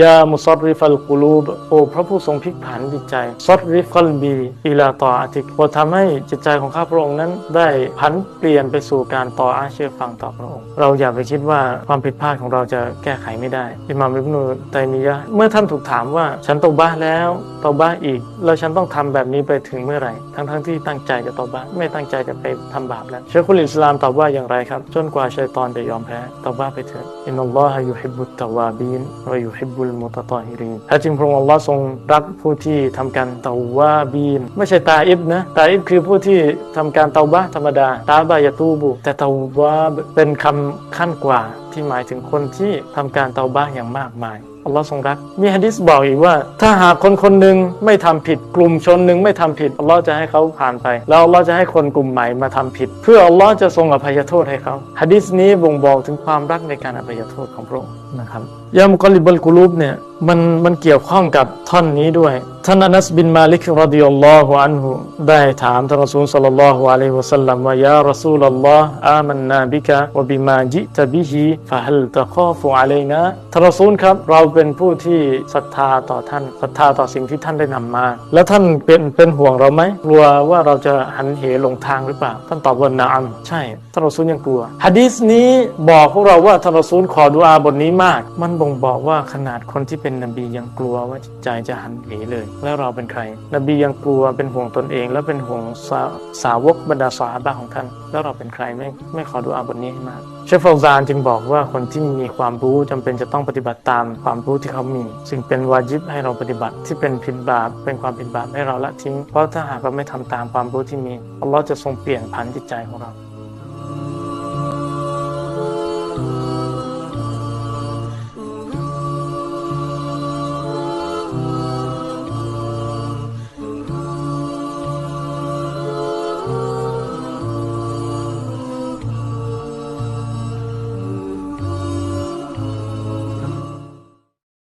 ยามุซอริฟัลกุลูบโอพระผู้ทรงพลิกผันจิตใจซอริฟัลบีอิลาต่ออาติกโปรดทำให้จิตใจของข้าพระองค์นั้น ได้ผันเปลี่ยนไปสู่การต่ออาเชื่อฟังต่อพระองค์ เราอย่าไปคิดว่าความผิดพลาดของเราจะแก้ไขไม่ได้ อิมามอิบนุตัยมียะเมื่อท่านถูกถามว่าฉันตอบ้าแล้วตอบ้าอีก แล้วฉันต้องทำแบบนี้ไปถึงเมื่อไหร่ ทั้งๆที่ตั้งใจจะตอบ้าไม่ตั้งใจจะไปทำบาปแล้วเชคุลอิสลามตอบว่าอย่างไรครับจนกว่าชัยตอนจะยอมแพ้ตอบ้าไปเถิดอินนัลลอฮะยุฮิบุตตะวาบีนวะยุฮิบุบุลมุตตอฮิรีนแท้จริงพระองค์อัลลอฮ์ทรงรักผู้ที่ทำการเตาวาบีน ไม่ใช่ตาอิบนะ ตาอิบคือผู้ที่ทำการเตาบะธรรมดา ตาบายาตูบุ แต่เตาวาเป็นคำขั้นกว่าที่หมายถึงคนที่ทำการเตาบะอย่างมากมาย อัลลอฮ์ทรงรัก มีฮะดิษบอกอีกว่า ถ้าหากคนคนหนึ่งไม่ทำผิดกลุ่มชนหนึ่งไม่ทำผิดอัลลอฮ์จะให้เขาผ่านไป แล้วอัลลอฮ์จะให้คนกลุ่มใหม่มาทำผิด เพื่ออัลลอฮ์จะทรงอภัยโทษให้เขาฮะดิษนี้บ่งบอกถึงความรักในการอภัยโทษของพระองค์นะครับยามุกอลิบัลกุลูบเนี่ยมันมันเกี่ยวข้องกับท่อนนี้ด้วย ท่านอนัสบินมาลิกรดิยัลลอฮุอันฮุได้ถามท่านรอซูลสัลลัลลอฮุอะลัยฮิวะสัลลัมว่ายารอซูลัลลอฮ์อามันนาบิกะวะบิมาจิตะบิฮิฟะฮัลตะคอฟุอะลัยนะท่านรอซูลครับเราเป็นผู้ที่ศรัทธาต่อท่านศรัทธาต่อสิ่งที่ท่านได้นำมา แล้วท่านเป็นเป็นห่วงเราไหมกลัวว่าเราจะหันเหหลงทางหรือเปล่า ท่านตอบว่านาอัมใช่ท่านรอซูลยังกลัวฮะดีษนี้บอกพวกเราว่าท่านรอซูลขอดุอาบทนี้มาก มันบ่งบอกว่าขนาดคนที่เป็นนบียังกลัวว่าจิตใจจะหันเหเลย แล้วเราเป็นใคร นบียังกลัวเป็นห่วงตนเอง และเป็นห่วงสาสาวกบรรดาสาบะของท่าน แล้วเราเป็นใครไม่ไม่ขอดุอาบทนี้ให้มาก ชฟฟาซานจึงบอกว่าคนที่มีความรู้จำเป็นจะต้องปฏิบัติตามความรู้ที่เขามีซึ่งเป็นวาจิบให้เราปฏิบัติ ที่เป็นผิดบาปเป็นความผิดบาปให้เราละทิ้ง เพราะถ้าหากเราไม่ทำตามความรู้ที่มีอัลลอฮ์จะทรงเปลี่ยนผันจิตใจของเรา